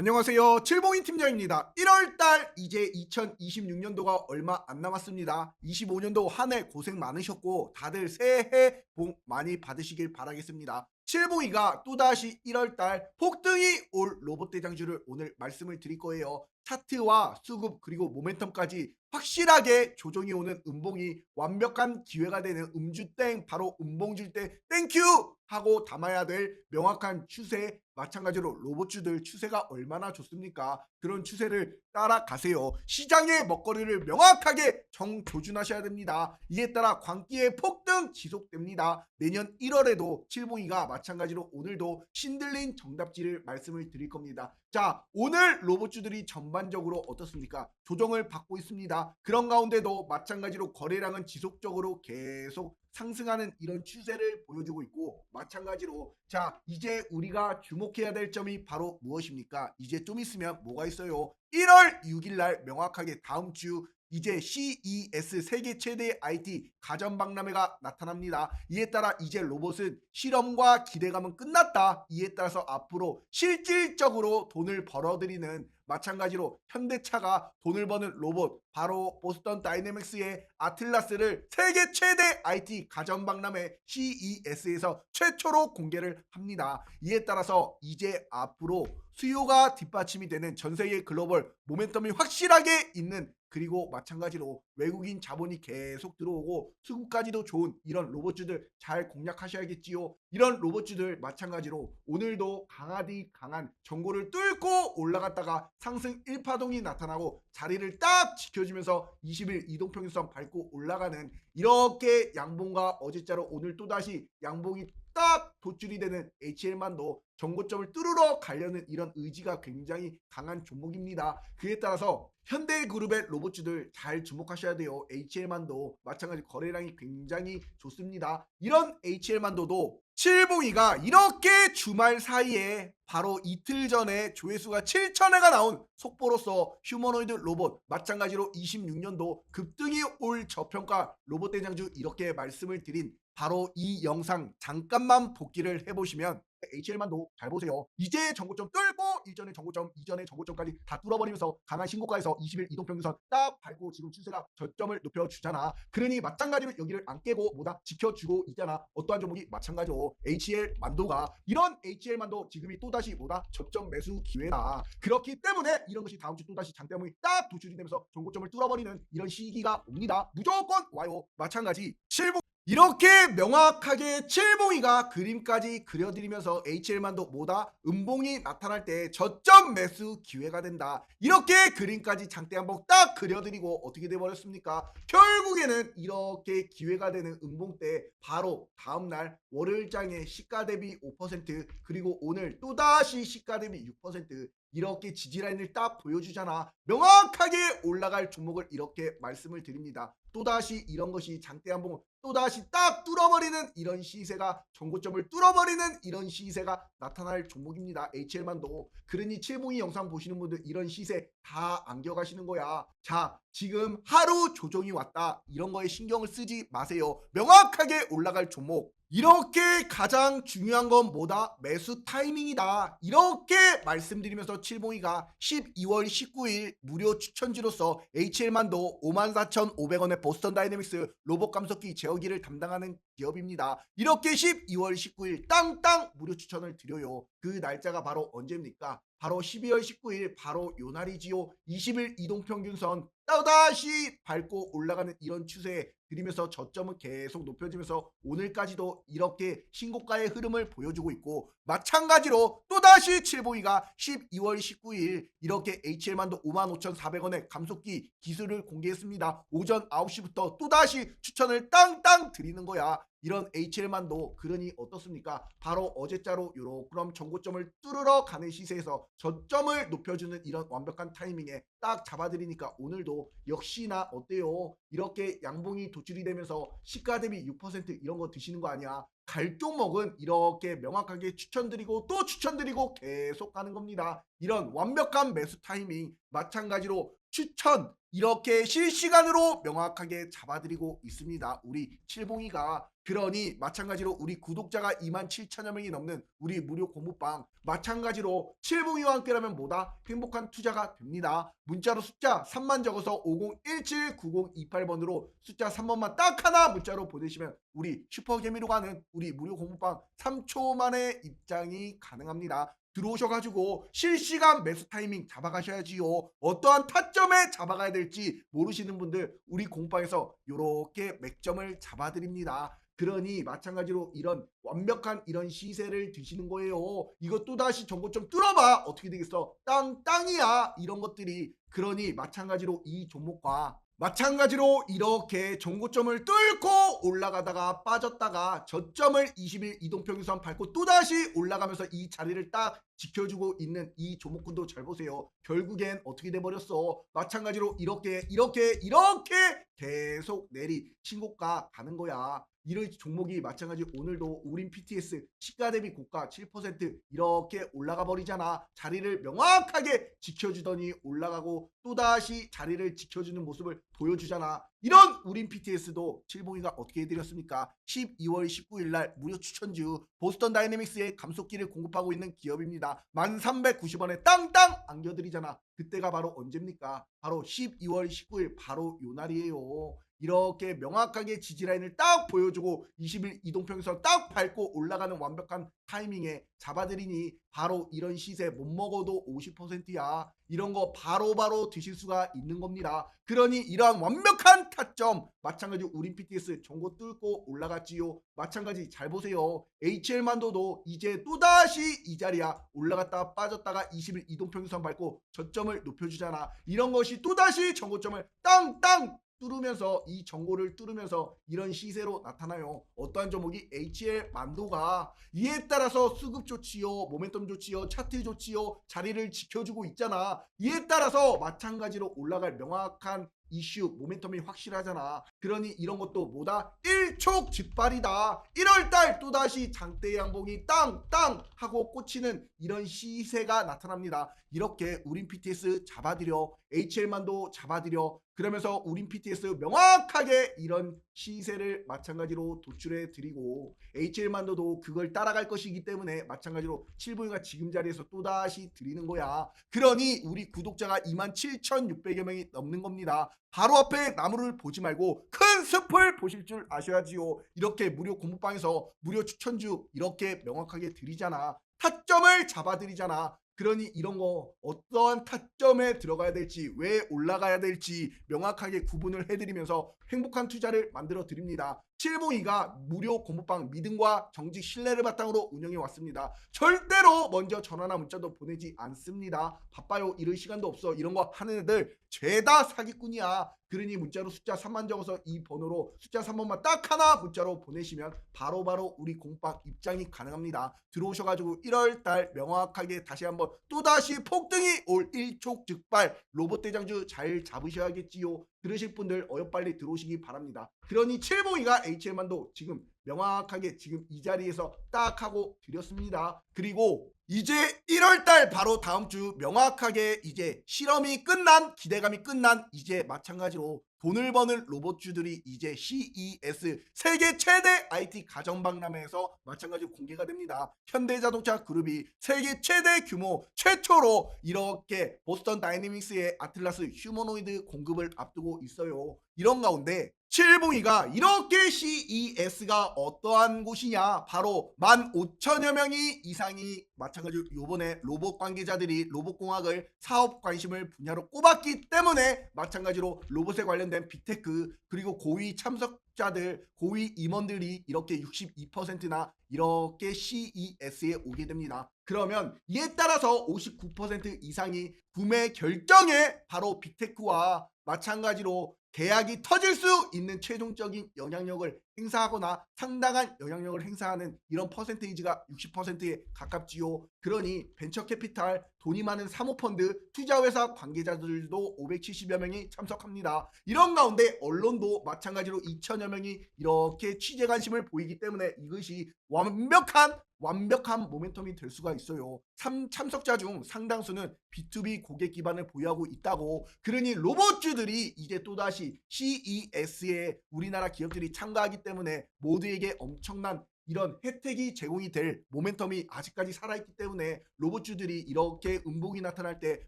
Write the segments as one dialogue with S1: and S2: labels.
S1: 안녕하세요. 칠봉인 팀장입니다. 1월달 이제 2026년도가 얼마 안 남았습니다. 25년도 한 해 고생 많으셨고 다들 새해 복 많이 받으시길 바라겠습니다. 칠봉이가 또다시 1월달 폭등이 올 로봇 대장주를 오늘 말씀을 드릴 거예요. 차트와 수급 그리고 모멘텀까지 확실하게 조정이 오는 음봉이 완벽한 기회가 되는 음주땡 바로 음봉줄 때 땡큐 하고 담아야 될 명확한 추세 마찬가지로 로봇주들 추세가 얼마나 좋습니까? 그런 추세를 따라가세요. 시장의 먹거리를 명확하게 정조준하셔야 됩니다. 이에 따라 광기의 폭등 지속됩니다. 내년 1월에도 칠봉이가 마찬가지로 오늘도 신들린 정답지를 말씀을 드릴 겁니다. 자, 오늘 로봇주들이 전반적으로 어떻습니까? 조정을 받고 있습니다. 그런 가운데도 마찬가지로 거래량은 지속적으로 계속 상승하는 이런 추세를 보여주고 있고 마찬가지로 자 이제 우리가 주목해야 될 점이 바로 무엇입니까? 이제 좀 있으면 뭐가 있어요? 1월 6일 날 명확하게 다음 주 이제 CES 세계 최대 IT 가전 박람회가 나타납니다. 이에 따라 이제 로봇은 실험과 기대감은 끝났다. 이에 따라서 앞으로 실질적으로 돈을 벌어들이는 마찬가지로 현대차가 돈을 버는 로봇 바로 보스턴 다이내믹스의 아틀라스를 세계 최대 IT 가전 박람회 CES에서 최초로 공개를 합니다. 이에 따라서 이제 앞으로 수요가 뒷받침이 되는 전 세계 글로벌 모멘텀이 확실하게 있는 그리고 마찬가지로 외국인 자본이 계속 들어오고 수급까지도 좋은 이런 로봇주들 잘 공략하셔야겠지요. 이런 로봇주들 마찬가지로 오늘도 강하디 강한 정고를 뚫고 올라갔다가 상승 1파동이 나타나고 자리를 딱 지켜주면서 20일 이동평균선 밟고 올라가는 이렇게 양봉과 어제자로 오늘 또다시 양봉이 딱 도출이 되는 HL만도 정고점을 뚫으러 가려는 이런 의지가 굉장히 강한 종목입니다. 그에 따라서 현대그룹의 로봇주들 잘 주목하셔야 돼요. HL만도 마찬가지 거래량이 굉장히 좋습니다. 이런 HL만도도 칠봉이가 이렇게 주말 사이에 바로 이틀 전에 조회수가 7천회가 나온 속보로서 휴머노이드 로봇 마찬가지로 26년도 급등이 올 저평가 로봇 대장주 이렇게 말씀을 드린 바로 이 영상 잠깐만 복기를 해보시면 HL만도 잘 보세요. 이제 정고점 뚫고 일전의 정고점, 이전의 정고점까지 다 뚫어버리면서 강한 신고가에서 20일 이동평균선 딱 밟고 지금 추세가 저점을 높여주잖아. 그러니 마찬가지로 여기를 안 깨고 뭐다 지켜주고 있잖아. 어떠한 종목이 마찬가지로 HL 만도가 이런 HL 만도 지금이 또다시 뭐다 저점 매수 기회다. 그렇기 때문에 이런 것이 다음 주 또다시 장대음이 딱 도출이 되면서 정고점을 뚫어버리는 이런 시기가 옵니다. 무조건 와요. 마찬가지 7분 이렇게 명확하게 칠봉이가 그림까지 그려드리면서 HL만도 뭐다 음봉이 나타날 때 저점 매수 기회가 된다. 이렇게 그림까지 장대 한번 딱 그려드리고 어떻게 돼버렸습니까? 결국에는 이렇게 기회가 되는 음봉 때 바로 다음날 월요일장에 시가 대비 5% 그리고 오늘 또다시 시가 대비 6% 이렇게 지지라인을 딱 보여주잖아. 명확하게 올라갈 종목을 이렇게 말씀을 드립니다. 또다시 이런 것이 장대 한봉 또다시 딱 뚫어버리는 이런 시세가 정고점을 뚫어버리는 이런 시세가 나타날 종목입니다. HL만도. 그러니 칠봉이 영상 보시는 분들 이런 시세 다 안겨가시는 거야. 자, 지금 하루 조정이 왔다. 이런 거에 신경을 쓰지 마세요. 명확하게 올라갈 종목. 이렇게 가장 중요한 건 뭐다? 매수 타이밍이다. 이렇게 말씀드리면서 칠봉이가 12월 19일 무료 추천지로서 HL만도 54,500원의 보스턴 다이내믹스 로봇 감속기 제어기를 담당하는 기업입니다. 이렇게 12월 19일 땅땅 무료 추천을 드려요. 그 날짜가 바로 언제입니까? 바로 12월 19일 바로 요 날이지요. 20일 이동평균선 또다시 밟고 올라가는 이런 추세 드리면서 저점은 계속 높여지면서 오늘까지도 이렇게 신고가의 흐름을 보여주고 있고 마찬가지로 또다시 칠보이가 12월 19일 이렇게 HL만도 55,400원의 감속기 기술을 공개했습니다. 오전 9시부터 또다시 추천을 땅땅 드리는 거야. 이런 HL만도 그러니 어떻습니까? 바로 어제자로 요렇게 그럼 정고점을 뚫으러 가는 시세에서 저점을 높여주는 이런 완벽한 타이밍에 딱 잡아드리니까 오늘도 역시나 어때요? 이렇게 양봉이 도출이 되면서 시가 대비 6% 이런 거 드시는 거 아니야? 갈 종목은 이렇게 명확하게 추천드리고 또 추천드리고 계속 가는 겁니다. 이런 완벽한 매수 타이밍 마찬가지로 추천 이렇게 실시간으로 명확하게 잡아드리고 있습니다. 우리 칠봉이가 그러니 마찬가지로 우리 구독자가 2만 7천여 명이 넘는 우리 무료 공부방 마찬가지로 칠봉이와 함께라면 뭐다 행복한 투자가 됩니다. 문자로 숫자 3만 적어서 50179028번으로 숫자 3번만 딱 하나 문자로 보내시면 우리 슈퍼개미로 가는 우리 무료 공부방 3초 만에 입장이 가능합니다. 들어오셔가지고 실시간 매수 타이밍 잡아가셔야지요. 어떠한 타점에 잡아가야 될지 모르시는 분들 우리 공방에서 이렇게 맥점을 잡아드립니다. 그러니 마찬가지로 이런 완벽한 이런 시세를 드시는 거예요. 이거 또다시 정보점 뚫어봐. 어떻게 되겠어? 땅, 땅이야. 이런 것들이. 그러니 마찬가지로 이 종목과 마찬가지로 이렇게 정고점을 뚫고 올라가다가 빠졌다가 저점을 20일 이동평균선 밟고 또다시 올라가면서 이 자리를 딱 지켜주고 있는 이 종목군도 잘 보세요. 결국엔 어떻게 돼버렸어. 마찬가지로 이렇게 이렇게 이렇게 계속 내리 신고가 가는 거야. 이런 종목이 마찬가지 오늘도 우린 PTS 시가 대비 고가 7% 이렇게 올라가 버리잖아. 자리를 명확하게 지켜주더니 올라가고 또다시 자리를 지켜주는 모습을 보여주잖아. 이런 우린 PTS도 칠봉이가 어떻게 해드렸습니까? 12월 19일 날 무료 추천주 보스턴 다이내믹스의 감속기를 공급하고 있는 기업입니다. 1390원에 땅땅 안겨드리잖아. 그때가 바로 언제입니까? 바로 12월 19일 바로 요 날이에요. 이렇게 명확하게 지지라인을 딱 보여주고 20일 이동평선 딱 밟고 올라가는 완벽한 타이밍에 잡아들이니 바로 이런 시세 못 먹어도 50%야. 이런 거 바로바로 드실 수가 있는 겁니다. 그러니 이러한 완벽한 타점 마찬가지 우린 PTS 정고 뚫고 올라갔지요. 마찬가지 잘 보세요. HL만도도 이제 또다시 이 자리야 올라갔다가 빠졌다가 20일 이동평선 밟고 저점을 높여주잖아. 이런 것이 또다시 정고점을 땅땅 뚫으면서 이 정보를 뚫으면서 이런 시세로 나타나요. 어떠한 종목이 HL 만도가 이에 따라서 수급 좋지요, 모멘텀 좋지요, 차트 좋지요, 자리를 지켜주고 있잖아. 이에 따라서 마찬가지로 올라갈 명확한 이슈, 모멘텀이 확실하잖아. 그러니 이런 것도 뭐다? 일촉즉발이다. 1월달 또다시 장대 양봉이 땅땅 하고 꽂히는 이런 시세가 나타납니다. 이렇게 우린 PTS 잡아드려, HL만도 잡아드려, 그러면서 우린 PTS 명확하게 이런 시세를 마찬가지로 도출해 드리고 HL만도도 그걸 따라갈 것이기 때문에 마찬가지로 7분위가 지금 자리에서 또다시 드리는 거야. 그러니 우리 구독자가 27,600여 명이 넘는 겁니다. 바로 앞에 나무를 보지 말고 큰 숲을 보실 줄 아셔야지요. 이렇게 무료 공부방에서 무료 추천주 이렇게 명확하게 드리잖아. 타점을 잡아드리잖아. 그러니 이런 거 어떠한 타점에 들어가야 될지 왜 올라가야 될지 명확하게 구분을 해드리면서 행복한 투자를 만들어 드립니다. 702가 무료 공부방 믿음과 정직 신뢰를 바탕으로 운영해 왔습니다. 절대로 먼저 전화나 문자도 보내지 않습니다. 바빠요. 이럴 시간도 없어. 이런 거 하는 애들 죄다 사기꾼이야. 그러니 문자로 숫자 3만 적어서 이 번호로 숫자 3번만 딱 하나 문자로 보내시면 바로바로 바로 우리 공방 입장이 가능합니다. 들어오셔가지고 1월달 명확하게 다시 한번 또다시 폭등이 올 일촉즉발 로봇 대장주 잘 잡으셔야겠지요. 들으실 분들 어여 빨리 들어오시기 바랍니다. 그러니 702가 HM만도 지금 명확하게 지금 이 자리에서 딱 하고 드렸습니다. 그리고 이제 1월달 바로 다음 주 명확하게 이제 실험이 끝난 기대감이 끝난 이제 마찬가지로 돈을 버는 로봇주들이 이제 CES 세계 최대 IT 가정박람회에서 마찬가지로 공개가 됩니다. 현대자동차 그룹이 세계 최대 규모 최초로 이렇게 보스턴 다이내믹스의 아틀라스 휴머노이드 공급을 앞두고 있어요. 이런 가운데 7봉이가 이렇게 CES가 어떠한 곳이냐 바로 15,000여 명이 이상이 마찬가지로 요번에 로봇 관계자들이 로봇공학을 사업 관심을 분야로 꼽았기 때문에 마찬가지로 로봇에 관련된 빅테크 그리고 고위 참석자들 고위 임원들이 이렇게 62%나 이렇게 CES에 오게 됩니다. 그러면 이에 따라서 59% 이상이 구매 결정에 바로 빅테크와 마찬가지로 계약이 터질 수 있는 최종적인 영향력을 행사하거나 상당한 영향력을 행사하는 이런 퍼센테이지가 60%에 가깝지요. 그러니 벤처 캐피탈, 돈이 많은 사모펀드, 투자회사 관계자들도 570여 명이 참석합니다. 이런 가운데 언론도 마찬가지로 2천여 명이 이렇게 취재 관심을 보이기 때문에 이것이 완벽한 완벽한 모멘텀이 될 수가 있어요. 참, 참석자 중 상당수는 B2B 고객 기반을 보유하고 있다고 그러니 로봇주들이 이제 또다시 CES에 우리나라 기업들이 참가하기 때문에 모두에게 엄청난 이런 혜택이 제공이 될 모멘텀이 아직까지 살아있기 때문에 로봇주들이 이렇게 음봉이 나타날 때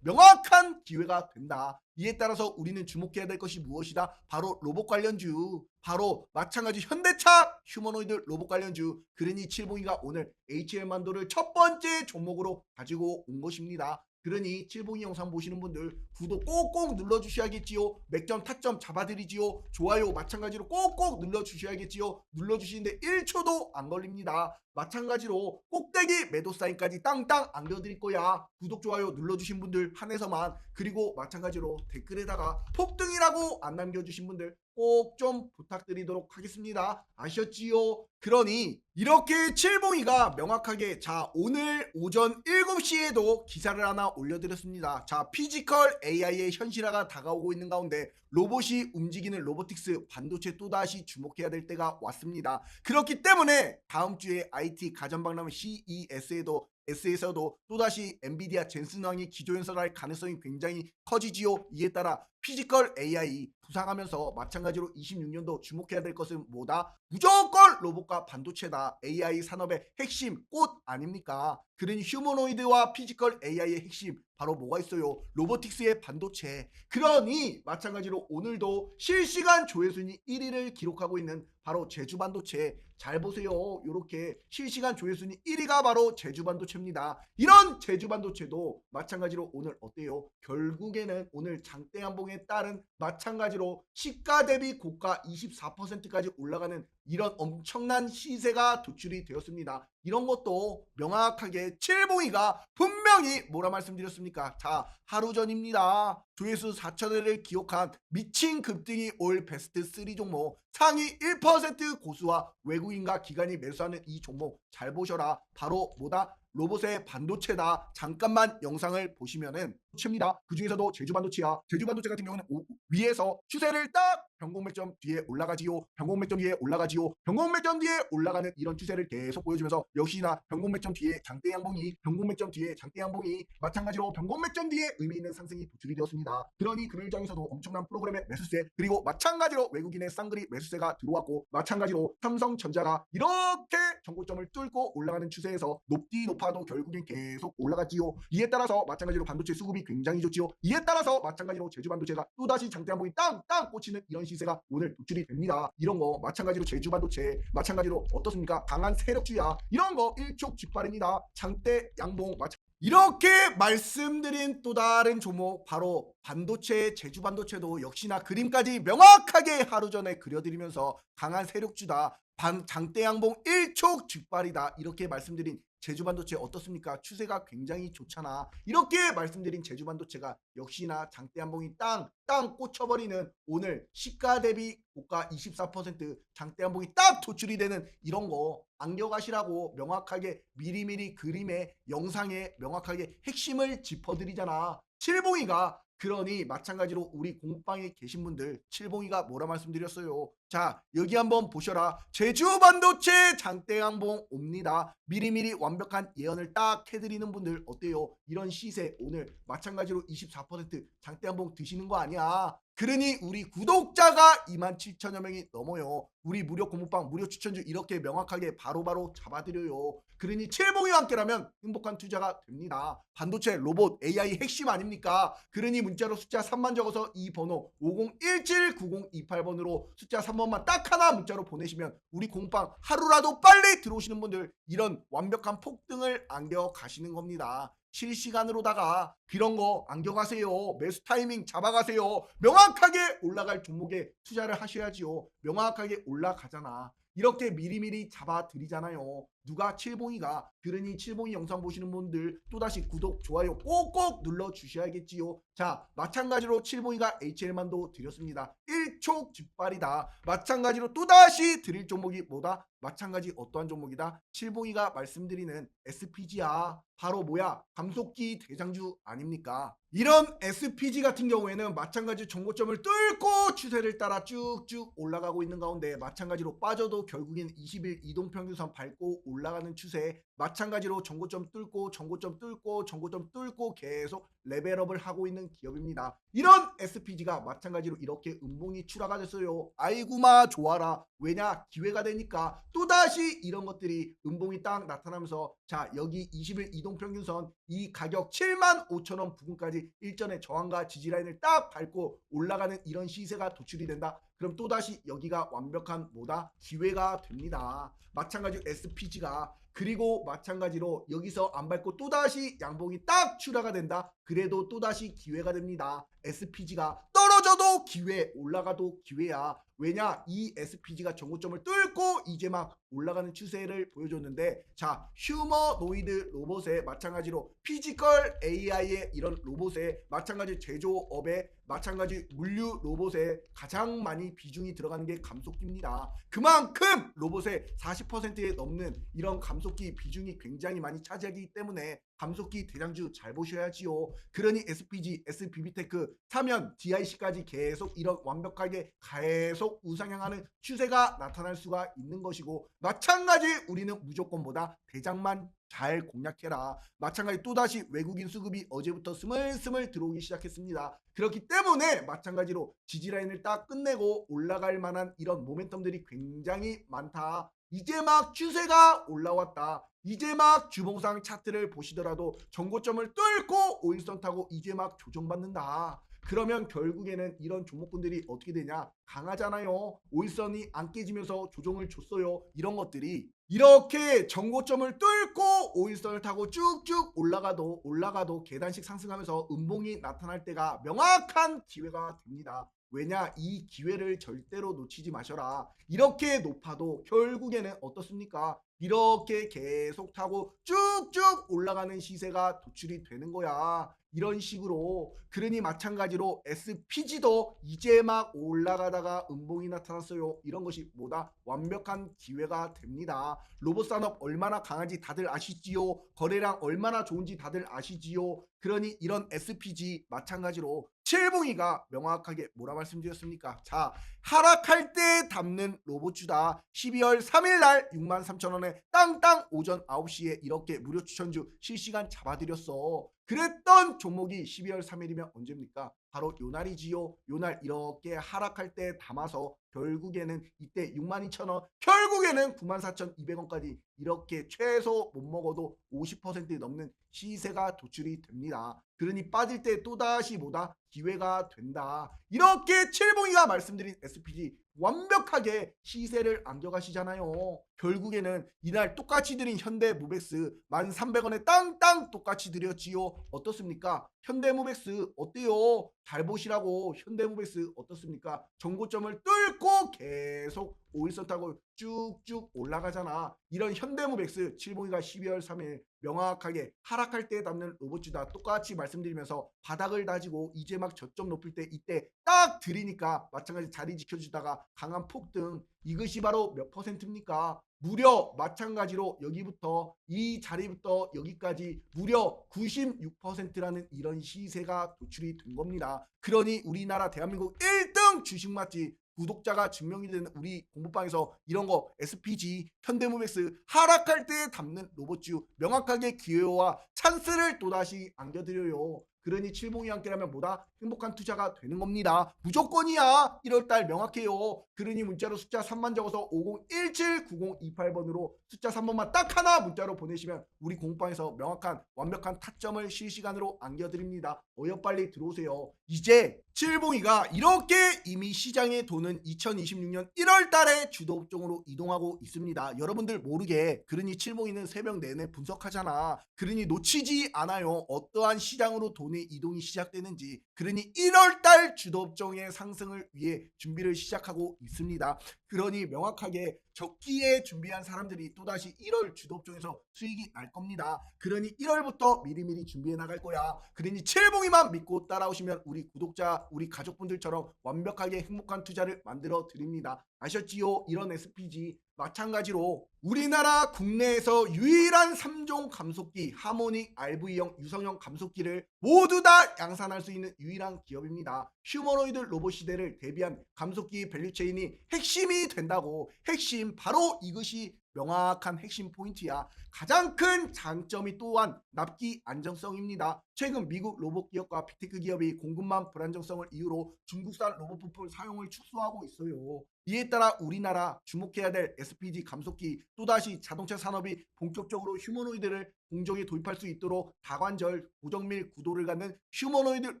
S1: 명확한 기회가 된다. 이에 따라서 우리는 주목해야 될 것이 무엇이다? 바로 로봇 관련주. 바로 마찬가지 현대차 휴머노이드 로봇 관련주. 그러니 칠봉이가 오늘 HM만도를 첫 번째 종목으로 가지고 온 것입니다. 그러니 칠봉이 영상 보시는 분들 구독 꼭꼭 눌러주셔야겠지요. 맥점 타점 잡아드리지요. 좋아요 마찬가지로 꼭꼭 눌러주셔야겠지요. 눌러주시는데 1초도 안 걸립니다. 마찬가지로 꼭대기 매도 사인까지 땅땅 안겨드릴 거야. 구독 좋아요 눌러주신 분들 한해서만 그리고 마찬가지로 댓글에다가 폭등이라고 안 남겨주신 분들 꼭 좀 부탁드리도록 하겠습니다. 아셨지요? 그러니 이렇게 칠봉이가 명확하게 자 오늘 오전 7시에도 기사를 하나 올려드렸습니다. 자 피지컬 AI의 현실화가 다가오고 있는 가운데 로봇이 움직이는 로보틱스 반도체 또다시 주목해야 될 때가 왔습니다. 그렇기 때문에 다음 주에 IT 가전박람회 CES에도 S에서도 또다시 엔비디아 젠슨 왕이 기조연설할 가능성이 굉장히 커지지요. 이에 따라 피지컬 AI 부상하면서 마찬가지로 26년도 주목해야 될 것은 뭐다? 무조건 로봇과 반도체다. AI 산업의 핵심 꽃 아닙니까? 그러니 휴머노이드와 피지컬 AI의 핵심 바로 뭐가 있어요? 로보틱스의 반도체. 그러니 마찬가지로 오늘도 실시간 조회순위 1위를 기록하고 있는 바로 제주 반도체. 잘 보세요. 이렇게 실시간 조회순위 1위가 바로 제주 반도체입니다. 이런 제주 반도체도 마찬가지로 오늘 어때요? 결국에는 오늘 장대한봉에 따른 마찬가지로 시가 대비 고가 24%까지 올라가는 이런 엄청난 시세가 도출이 되었습니다. 이런 것도 명확하게 칠봉이가 분명히 뭐라 말씀드렸습니까? 자, 하루 전입니다. 조회수 4천회를 기록한 미친 급등이 올 베스트 3 종목 상위 1% 고수와 외국인과 기관이 매수하는 이 종목 잘 보셔라. 바로 뭐다? 로봇의 반도체다. 잠깐만 영상을 보시면은 칩니다. 그 중에서도 제주 반도체야. 제주 반도체 같은 경우는 오- 위에서 추세를 딱 변곡맥점 뒤에 올라가지요. 변곡맥점 뒤에 올라가지요. 변곡맥점 뒤에 올라가는 이런 추세를 계속 보여주면서 역시나 변곡맥점 뒤에 장대 양봉이, 변곡맥점 뒤에 장대 양봉이 마찬가지로 변곡맥점 뒤에 의미 있는 상승이 도출이 되었습니다. 그러니 금일장에서도 엄청난 프로그램의 매수세 그리고 마찬가지로 외국인의 쌍그리 매수세가 들어왔고 마찬가지로 삼성전자가 이렇게 전고점을 뚫고 올라가는 추세에서 높디 높아도 결국엔 계속 올라갔지요. 이에 따라서 마찬가지로 반도체 수급이 굉장히 좋지요. 이에 따라서 마찬가지로 제주 반도체가 또다시 장대 한봉이 땅땅 꽂히는 이런 시세가 오늘 도출이 됩니다. 이런 거 마찬가지로 제주 반도체 마찬가지로 어떻습니까? 강한 세력주야. 이런 거 일촉즉발입니다. 장대 양봉 마찬 이렇게 말씀드린 또 다른 종목 바로 반도체 제주 반도체도 역시나 그림까지 명확하게 하루 전에 그려드리면서 강한 세력주다 반 장대 양봉 일촉즉발이다 이렇게 말씀드린 제주 반도체 어떻습니까? 추세가 굉장히 좋잖아. 이렇게 말씀드린 제주 반도체가 역시나 장대 한봉이 땅 땅 꽂혀버리는 오늘 시가 대비 고가 24% 장대 한봉이 딱 도출이 되는 이런 거 안겨가시라고 명확하게 미리미리 그림에 영상에 명확하게 핵심을 짚어드리잖아. 칠봉이가 그러니 마찬가지로 우리 공방에 계신 분들 칠봉이가 뭐라 말씀드렸어요. 자 여기 한번 보셔라. 제주 반도체 장대양봉 옵니다. 미리미리 완벽한 예언을 딱 해드리는 분들 어때요? 이런 시세 오늘 마찬가지로 24% 장대양봉 드시는 거 아니야? 그러니 우리 구독자가 2만 7천여 명이 넘어요. 우리 무료 공부방 무료 추천주 이렇게 명확하게 바로 바로 잡아드려요. 그러니 칠봉이와 함께라면 행복한 투자가 됩니다. 반도체 로봇 AI 핵심 아닙니까? 그러니 문자로 숫자 3만 적어서 이 번호 50179028번으로 숫자 3번만 딱 하나 문자로 보내시면 우리 공방 하루라도 빨리 들어오시는 분들 이런 완벽한 폭등을 안겨 가시는 겁니다. 실시간으로다가 그런 거 안겨가세요. 매수 타이밍 잡아가세요. 명확하게 올라갈 종목에 투자를 하셔야지요. 명확하게 올라가잖아. 이렇게 미리미리 잡아드리잖아요. 누가 칠봉이가 그러니 칠봉이 영상 보시는 분들 또다시 구독, 좋아요 꼭꼭 눌러주셔야겠지요. 자 마찬가지로 칠봉이가 HL만도 드렸습니다. 일촉즉발이다. 마찬가지로 또다시 드릴 종목이 뭐다? 마찬가지 어떠한 종목이다? 칠봉이가 말씀드리는 SPG야. 바로 뭐야? 감속기 대장주 아닙니까? 이런 SPG 같은 경우에는 마찬가지 정고점을 뚫고 추세를 따라 쭉쭉 올라가고 있는 가운데 마찬가지로 빠져도 결국엔 20일 이동평균선 밟고 올라가는 추세 마찬가지로 정고점 뚫고 정고점 뚫고 정고점 뚫고 계속 레벨업을 하고 있는 기업입니다. 이런 SPG가 마찬가지로 이렇게 음봉이 출하가 됐어요. 아이구마 좋아라. 왜냐 기회가 되니까 또다시 이런 것들이 음봉이 딱 나타나면서 자 여기 20일 이동평균선 이 가격 7만 5천 원 부근까지 일전의 저항과 지지 라인을 딱 밟고 올라가는 이런 시세가 도출이 된다. 그럼 또다시 여기가 완벽한 뭐다 기회가 됩니다. 마찬가지로 SPG가 그리고 마찬가지로 여기서 안 밟고 또다시 양봉이 딱 출하가 된다. 그래도 또다시 기회가 됩니다. SPG가 떨어져도 기회, 올라가도 기회야. 왜냐? 이 SPG가 정고점을 뚫고 이제 막 올라가는 추세를 보여줬는데 자, 휴머노이드 로봇에 마찬가지로 피지컬 AI의 이런 로봇에 마찬가지 제조업에 마찬가지 물류 로봇에 가장 많이 비중이 들어가는 게 감속기입니다. 그만큼 로봇의 40%에 넘는 이런 감속기 비중이 굉장히 많이 차지하기 때문에 감속기 대장주 잘 보셔야지요. 그러니 SPG, SBB테크, 사면, DIC까지 계속 이런 완벽하게 계속 우상향하는 추세가 나타날 수가 있는 것이고 마찬가지 우리는 무조건보다 대장만 잘 공략해라. 마찬가지 또다시 외국인 수급이 어제부터 스물스물 들어오기 시작했습니다. 그렇기 때문에 마찬가지로 지지라인을 딱 끝내고 올라갈 만한 이런 모멘텀들이 굉장히 많다. 이제 막 추세가 올라왔다. 이제 막 주봉상 차트를 보시더라도 정고점을 뚫고 오일선 타고 이제 막 조정받는다. 그러면 결국에는 이런 종목군들이 어떻게 되냐? 강하잖아요. 오일선이 안 깨지면서 조정을 줬어요. 이런 것들이 이렇게 정고점을 뚫고 오일선을 타고 쭉쭉 올라가도 올라가도 계단식 상승하면서 음봉이 나타날 때가 명확한 기회가 됩니다. 왜냐 이 기회를 절대로 놓치지 마셔라. 이렇게 높아도 결국에는 어떻습니까? 이렇게 계속 타고 쭉쭉 올라가는 시세가 도출이 되는 거야. 이런 식으로 그러니 마찬가지로 SPG도 이제 막 올라가다가 음봉이 나타났어요. 이런 것이 뭐다? 완벽한 기회가 됩니다. 로봇 산업 얼마나 강한지 다들 아시지요? 거래량 얼마나 좋은지 다들 아시지요? 그러니 이런 SPG 마찬가지로 칠봉이가 명확하게 뭐라 말씀드렸습니까? 자, 하락할 때 담는 로봇주다. 12월 3일 날 63,000원에 땅땅 오전 9시에 이렇게 무료 추천주 실시간 잡아드렸어. 그랬던 종목이 12월 3일이면 언제입니까? 바로 요날이지요. 요날 이렇게 하락할 때 담아서 결국에는 이때 62,000원, 결국에는 94,200원까지 이렇게 최소 못 먹어도 50% 넘는 시세가 도출이 됩니다. 그러니 빠질 때 또다시 뭐다? 기회가 된다. 이렇게 칠봉이가 말씀드린 SPG 완벽하게 시세를 안겨가시잖아요. 결국에는 이날 똑같이 드린 현대 무백스 1,300원에 땅땅 똑같이 드렸지요. 어떻습니까? 현대 무백스 어때요? 잘 보시라고 현대 무백스 어떻습니까? 정고점을 뚫고 계속 오일선 타고 쭉쭉 올라가잖아. 이런 현대무백스 7봉이가 12월 3일 명확하게 하락할 때 담는 로봇주다 똑같이 말씀드리면서 바닥을 다지고 이제 막 저점 높을 때 이때 딱 들이니까 마찬가지 자리 지켜주다가 강한 폭등 이것이 바로 몇 퍼센트입니까? 무려 마찬가지로 여기부터 이 자리부터 여기까지 무려 96%라는 이런 시세가 도출이 된 겁니다. 그러니 우리나라 대한민국 1등 주식 맛집 구독자가 증명이 되는 우리 공부방에서 이런 거 SPG, 현대무백스 하락할 때 담는 로봇주 명확하게 기회와 찬스를 또다시 안겨드려요. 그러니 칠봉이 함께라면 뭐다? 행복한 투자가 되는 겁니다. 무조건이야. 1월달 명확해요. 그러니 문자로 숫자 3만 적어서 50179028번으로 숫자 3번만 딱 하나 문자로 보내시면 우리 공방에서 명확한 완벽한 타점을 실시간으로 안겨드립니다. 어여 빨리 들어오세요. 이제 칠봉이가 이렇게 이미 시장에 도는 2026년 1월 달에 주도 업종으로 이동하고 있습니다. 여러분들 모르게 그러니 칠봉이는 새벽 내내 분석하잖아. 그러니 놓치지 않아요. 어떠한 시장으로 돈의 이동이 시작되는지. 그러니 1월 달 주도 업종의 상승을 위해 준비를 시작하고 있습니다. 그러니 명확하게 적기에 준비한 사람들이 또다시 1월 주도 업종에서 수익이 날 겁니다. 그러니 1월부터 미리미리 준비해 나갈 거야. 그러니 칠봉이만 믿고 따라오시면 우리 구독자, 우리 가족분들처럼 완벽하게 행복한 투자를 만들어 드립니다. 아셨지요? 이런 SPG 마찬가지로 우리나라 국내에서 유일한 3종 감속기 하모닉 RV형 유성형 감속기를 모두 다 양산할 수 있는 유일한 기업입니다. 휴머노이드 로봇 시대를 대비한 감속기 밸류체인이 핵심이 된다고 핵심 핵심 바로 이것이 명확한 핵심 포인트야. 가장 큰 장점이 또한 납기 안정성입니다. 최근 미국 로봇 기업과 빅테크 기업이 공급망 불안정성을 이유로 중국산 로봇 부품 사용을 축소하고 있어요. 이에 따라 우리나라 주목해야 될 SPG 감속기 또다시 자동차 산업이 본격적으로 휴머노이드를 공정에 도입할 수 있도록 다관절 고정밀 구도를 갖는 휴머노이드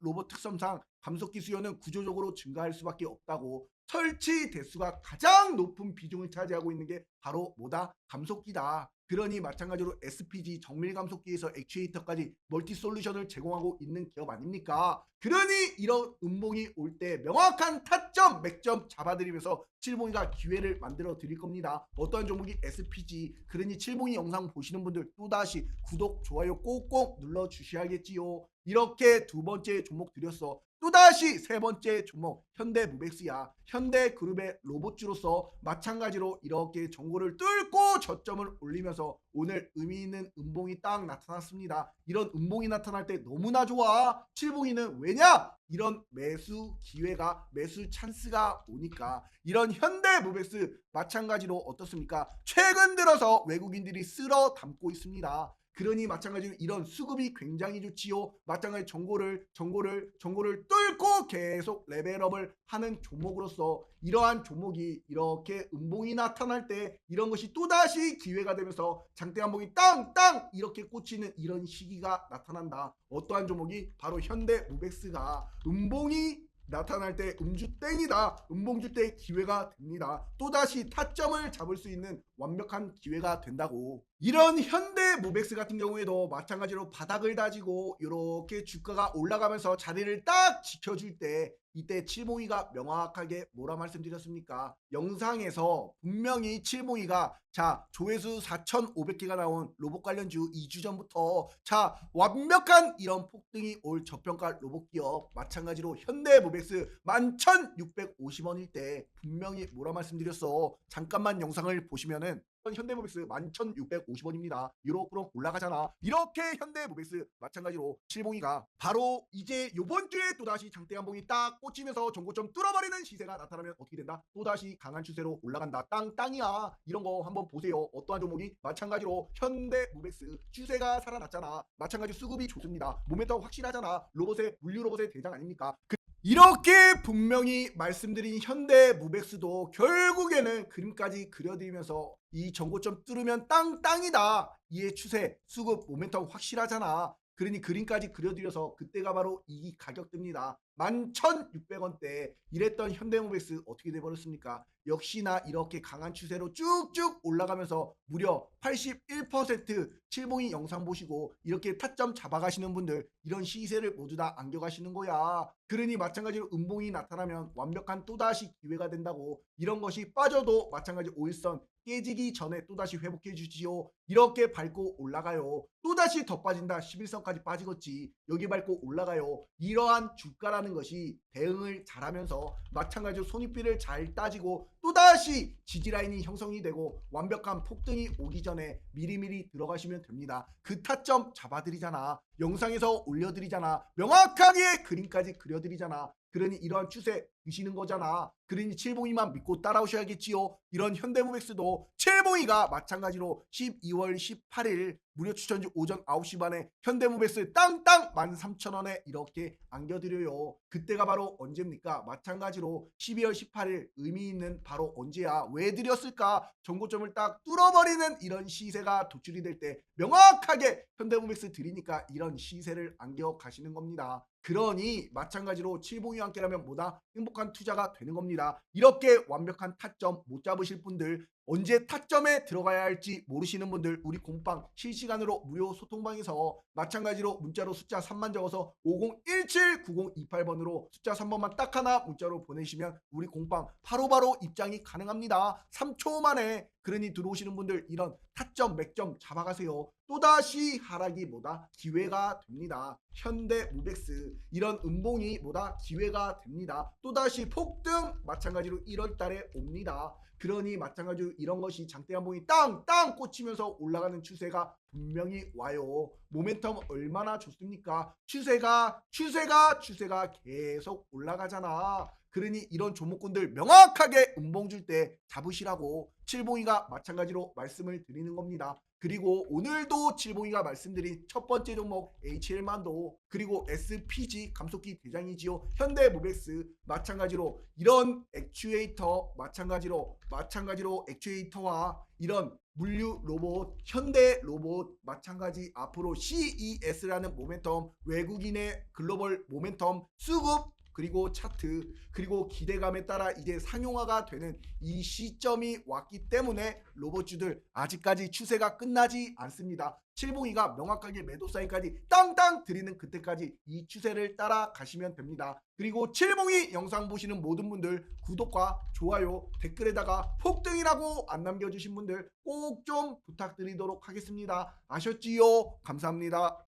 S1: 로봇 특성상 감속기 수요는 구조적으로 증가할 수밖에 없다고 설치 대수가 가장 높은 비중을 차지하고 있는 게 바로 뭐다? 감속기다. 그러니 마찬가지로 SPG 정밀 감속기에서 액추에이터까지 멀티 솔루션을 제공하고 있는 기업 아닙니까? 그러니 이런 음봉이 올 때 명확한 타점, 맥점 잡아드리면서 칠봉이가 기회를 만들어 드릴 겁니다. 어떠한 종목이 SPG, 그러니 칠봉이 영상 보시는 분들 또다시 구독, 좋아요 꼭꼭 눌러 주셔야겠지요. 이렇게 두 번째 종목 드렸어. 또다시 세 번째 종목 현대무백스야. 현대그룹의 로봇주로서 마찬가지로 이렇게 정보를 뚫고 저점을 올리면서 오늘 의미 있는 음봉이 딱 나타났습니다. 이런 음봉이 나타날 때 너무나 좋아. 칠봉이는 왜냐? 이런 매수 기회가 매수 찬스가 오니까 이런 현대무백스 마찬가지로 어떻습니까? 최근 들어서 외국인들이 쓸어 담고 있습니다. 그러니 마찬가지로 이런 수급이 굉장히 좋지요. 마찬가지 정보를 정보를 정보를 뚫고 계속 레벨업을 하는 종목으로서 이러한 종목이 이렇게 음봉이 나타날 때 이런 것이 또다시 기회가 되면서 장대 한봉이 땅땅 이렇게 꽂히는 이런 시기가 나타난다. 어떠한 종목이 바로 현대무백스가 음봉이 나타날 때 음주 땡이다. 음봉주 때 기회가 됩니다. 또다시 타점을 잡을 수 있는 완벽한 기회가 된다고. 이런 현대 모백스 같은 경우에도 마찬가지로 바닥을 다지고 이렇게 주가가 올라가면서 자리를 딱 지켜줄 때 이때 칠봉이가 명확하게 뭐라 말씀드렸습니까? 영상에서 분명히 칠봉이가 자 조회수 4,500개가 나온 로봇 관련주 2주 전부터 자 완벽한 이런 폭등이 올 저평가 로봇 기업 마찬가지로 현대 모백스 11,650원일 때 분명히 뭐라 말씀드렸어? 잠깐만 영상을 보시면은 현대모백스 11,650원입니다. 유로크롬 올라가잖아. 이렇게 현대모백스 마찬가지로 칠봉이가 바로 이제 요번 주에 또다시 장대 한봉이 딱 꽂히면서 전고점 뚫어버리는 시세가 나타나면 어떻게 된다? 또다시 강한 추세로 올라간다. 땅 땅이야. 이런 거 한번 보세요. 어떠한 종목이 마찬가지로 현대모백스 추세가 살아났잖아. 마찬가지 수급이 좋습니다. 모멘텀 확실하잖아. 로봇의 물류 로봇의 대장 아닙니까? 그 이렇게 분명히 말씀드린 현대 무백스도 결국에는 그림까지 그려드리면서 이 전고점 뚫으면 땅 땅이다. 이의 추세, 수급, 모멘텀 확실하잖아. 그러니 그림까지 그려드려서 그때가 바로 이 가격대입니다. 11,600원대 이랬던 현대모백스 어떻게 돼버렸습니까? 역시나 이렇게 강한 추세로 쭉쭉 올라가면서 무려 81% 칠봉이 영상 보시고 이렇게 타점 잡아가시는 분들 이런 시세를 모두 다 안겨가시는 거야. 그러니 마찬가지로 음봉이 나타나면 완벽한 또다시 기회가 된다고 이런 것이 빠져도 마찬가지 오일선 깨지기 전에 또다시 회복해 주지요. 이렇게 밟고 올라가요. 또다시 더 빠진다. 11선까지 빠지겠지. 여기 밟고 올라가요. 이러한 주가라는 것이 대응을 잘하면서 마찬가지로 손익비를 잘 따지고 또다시 지지라인이 형성이 되고 완벽한 폭등이 오기 전에 미리미리 들어가시면 됩니다. 그 타점 잡아드리잖아. 영상에서 올려드리잖아. 명확하게 그림까지 그려드리잖아. 그러니 이러한 추세 드시는 거잖아. 그러니 칠봉이만 믿고 따라오셔야겠지요. 이런 현대무백스도 칠봉이가 마찬가지로 12월 18일 무료 추천주 오전 9시 반에 현대무백스 땅땅 13,000원에 이렇게 안겨드려요. 그때가 바로 언제입니까? 마찬가지로 12월 18일 의미 있는 바로 언제야? 왜 드렸을까? 정고점을 딱 뚫어버리는 이런 시세가 도출이 될 때 명확하게 현대무백스 드리니까 이런 시세를 안겨 가시는 겁니다. 그러니 마찬가지로 칠봉이와 함께라면 뭐다 행복한 투자가 되는 겁니다. 이렇게 완벽한 타점 못 잡으실 분들 언제 타점에 들어가야 할지 모르시는 분들 우리 공방 실시간으로 무료 소통방에서 마찬가지로 문자로 숫자 3만 적어서 50179028번으로 숫자 3번만 딱 하나 문자로 보내시면 우리 공방 바로바로 입장이 가능합니다. 3초 만에 그러니 들어오시는 분들 이런 타점 맥점 잡아가세요. 또다시 하락이 뭐다 기회가 됩니다. 현대 무백스 이런 음봉이 뭐다 기회가 됩니다. 또다시 폭등 마찬가지로 1월 달에 옵니다. 그러니 마찬가지로 이런 것이 장대 한봉이 땅땅 꽂히면서 올라가는 추세가 분명히 와요. 모멘텀 얼마나 좋습니까? 추세가 추세가 추세가 계속 올라가잖아. 그러니 이런 조목군들 명확하게 음봉 줄 때 잡으시라고 칠봉이가 마찬가지로 말씀을 드리는 겁니다. 그리고 오늘도 칠봉이가 말씀드린 첫 번째 종목 HL만도 그리고 SPG 감속기 대장이지요. 현대모백스 마찬가지로 이런 액추에이터 마찬가지로 마찬가지로 액추에이터와 이런 물류 로봇 현대 로봇 마찬가지 앞으로 CES라는 모멘텀 외국인의 글로벌 모멘텀 수급 그리고 차트 그리고 기대감에 따라 이제 상용화가 되는 이 시점이 왔기 때문에 로봇주들 아직까지 추세가 끝나지 않습니다. 칠봉이가 명확하게 매도 사인까지 땅땅 드리는 그때까지 이 추세를 따라 가시면 됩니다. 그리고 칠봉이 영상 보시는 모든 분들 구독과 좋아요 댓글에다가 폭등이라고 안 남겨주신 분들 꼭 좀 부탁드리도록 하겠습니다. 아셨지요? 감사합니다.